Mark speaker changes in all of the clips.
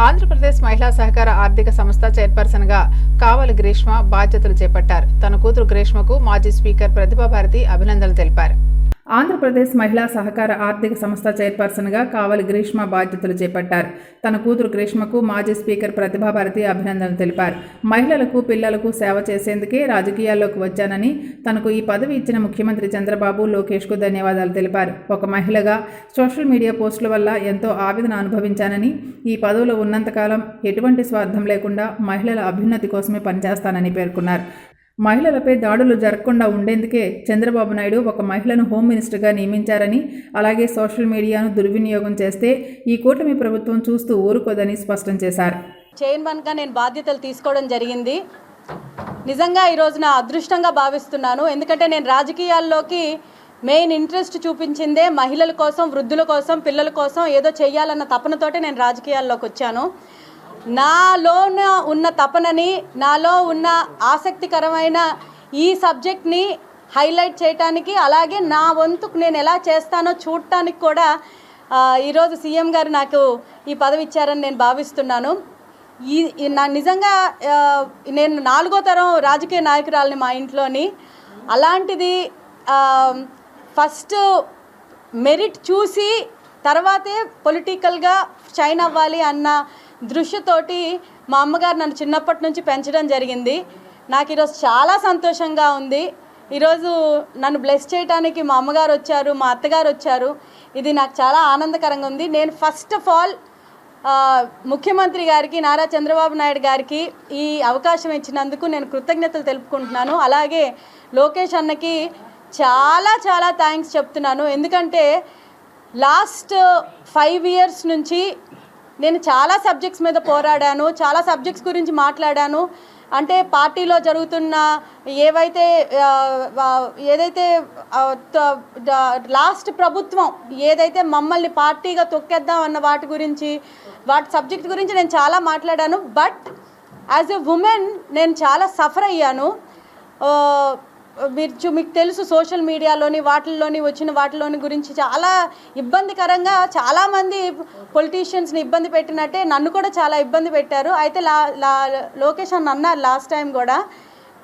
Speaker 1: ఆంధ్రప్రదేశ్ మహిళా సహకార ఆర్థిక సంస్థ చైర్పర్సన్గా కావలి గ్రీష్మ బాధ్యతలు చేపట్టారు. తన కూతురు గ్రీష్మకు మాజీ స్పీకర్ ప్రతిభాభారతి అభినందనలు తెలిపారు. ఆంధ్రప్రదేశ్ మహిళా సహకార ఆర్థిక సంస్థ చైర్పర్సన్గా కావలి గ్రీష్మ బాధ్యతలు చేపట్టారు. తన కూతురు గ్రీష్మకు మాజీ స్పీకర్ ప్రతిభాభారతి అభినందనలు తెలిపారు. మహిళలకు పిల్లలకు సేవ చేసేందుకే రాజకీయాల్లోకి వచ్చానని తనకు ఈ పదవి ఇచ్చిన ముఖ్యమంత్రి చంద్రబాబు లోకేష్కు ధన్యవాదాలు తెలిపారు. ఒక మహిళగా సోషల్ మీడియా పోస్టుల వల్ల ఎంతో ఆవేదన అనుభవించానని ఈ పదవిలో ఉన్నంతకాలం ఎటువంటి స్వార్థం లేకుండా మహిళల అభ్యున్నతి కోసమే పనిచేస్తానని పేర్కొన్నారు. మహిళలపై దాడులు జరగకుండా ఉండేందుకే చంద్రబాబు నాయుడు ఒక మహిళను హోమ్ మినిస్టర్గా నియమించారని అలాగే సోషల్ మీడియాను దుర్వినియోగం చేస్తే ఈ కూటమి ప్రభుత్వం చూస్తూ ఊరుకోదని స్పష్టం చేశారు.
Speaker 2: చైర్మన్గా నేను బాధ్యతలు తీసుకోవడం జరిగింది. నిజంగా ఈరోజు నా అదృష్టంగా భావిస్తున్నాను. ఎందుకంటే నేను రాజకీయాల్లోకి మెయిన్ ఇంట్రెస్ట్ చూపించిందే మహిళల కోసం వృద్ధుల కోసం పిల్లల కోసం ఏదో చేయాలన్న తపనతోటే నేను రాజకీయాల్లోకి వచ్చాను. నాలోన ఉన్న తపనని నాలో ఉన్న ఆసక్తికరమైన ఈ సబ్జెక్ట్ని హైలైట్ చేయటానికి అలాగే నా వంతుకు నేను ఎలా చేస్తానో చూడటానికి కూడా ఈరోజు సీఎం గారు నాకు ఈ పదవి ఇచ్చారని నేను భావిస్తున్నాను. ఈ నా నిజంగా నేను నాలుగో తరం రాజకీయ నాయకురాలని మా ఇంట్లోని అలాంటిది ఫస్ట్ మెరిట్ చూసి తర్వాతే పొలిటికల్గా షైన్ అవ్వాలి అన్న దృష్టితోటి మా అమ్మగారు నన్ను చిన్నప్పటి నుంచి పెంచడం జరిగింది. నాకు ఈరోజు చాలా సంతోషంగా ఉంది. ఈరోజు నన్ను బ్లెస్ చేయడానికి మా అమ్మగారు వచ్చారు మా అత్తగారు వచ్చారు. ఇది నాకు చాలా ఆనందకరంగా ఉంది. నేను ఫస్ట్ ఆఫ్ ఆల్ ముఖ్యమంత్రి గారికి నారా చంద్రబాబు నాయుడు గారికి ఈ అవకాశం ఇచ్చినందుకు నేను కృతజ్ఞతలు తెలుపుకుంటున్నాను. అలాగే లోకేష్ అన్నకి చాలా చాలా థ్యాంక్స్ చెప్తున్నాను. ఎందుకంటే లాస్ట్ ఫైవ్ ఇయర్స్ నుంచి నేను చాలా సబ్జెక్ట్స్ మీద పోరాడాను చాలా సబ్జెక్ట్స్ గురించి మాట్లాడాను. అంటే పార్టీలో జరుగుతున్న ఏవైతే ఏదైతే లాస్ట్ ప్రభుత్వం ఏదైతే మమ్మల్ని పార్టీగా తొక్కేద్దాం అన్న వాటి గురించి వాటి సబ్జెక్ట్ గురించి నేను చాలా మాట్లాడాను. బట్ యాజ్ ఎ ఉమెన్ నేను చాలా సఫర్ అయ్యాను. మీరు మీకు తెలుసు సోషల్ మీడియాలోని వాటిల్లోని వచ్చిన వాటిలోని గురించి చాలా ఇబ్బందికరంగా చాలామంది పొలిటీషియన్స్ని ఇబ్బంది పెట్టినట్టే నన్ను కూడా చాలా ఇబ్బంది పెట్టారు. అయితే లా లా లోకేష్ అన్న అన్నారు లాస్ట్ టైం కూడా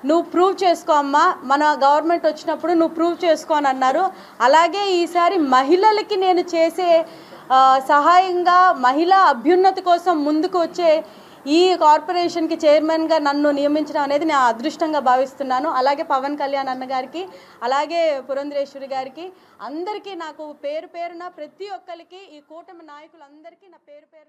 Speaker 2: నువ్వు ప్రూవ్ చేసుకో అమ్మా మన గవర్నమెంట్ వచ్చినప్పుడు నువ్వు ప్రూవ్ చేసుకో అని అన్నారు. అలాగే ఈసారి మహిళలకి నేను చేసే సహాయంగా మహిళా అభ్యున్నతి కోసం ముందుకు వచ్చే ఈ కార్పొరేషన్కి చైర్మన్గా నన్ను నియమించడం అనేది నేను అదృష్టంగా భావిస్తున్నాను. అలాగే పవన్ కళ్యాణ్ అన్న గారికి అలాగే పురంధరేశ్వరి గారికి అందరికీ నాకు పేరు పేరున ప్రతి ఒక్కరికి ఈ కూటమి నాయకులందరికీ నా పేరు పేరు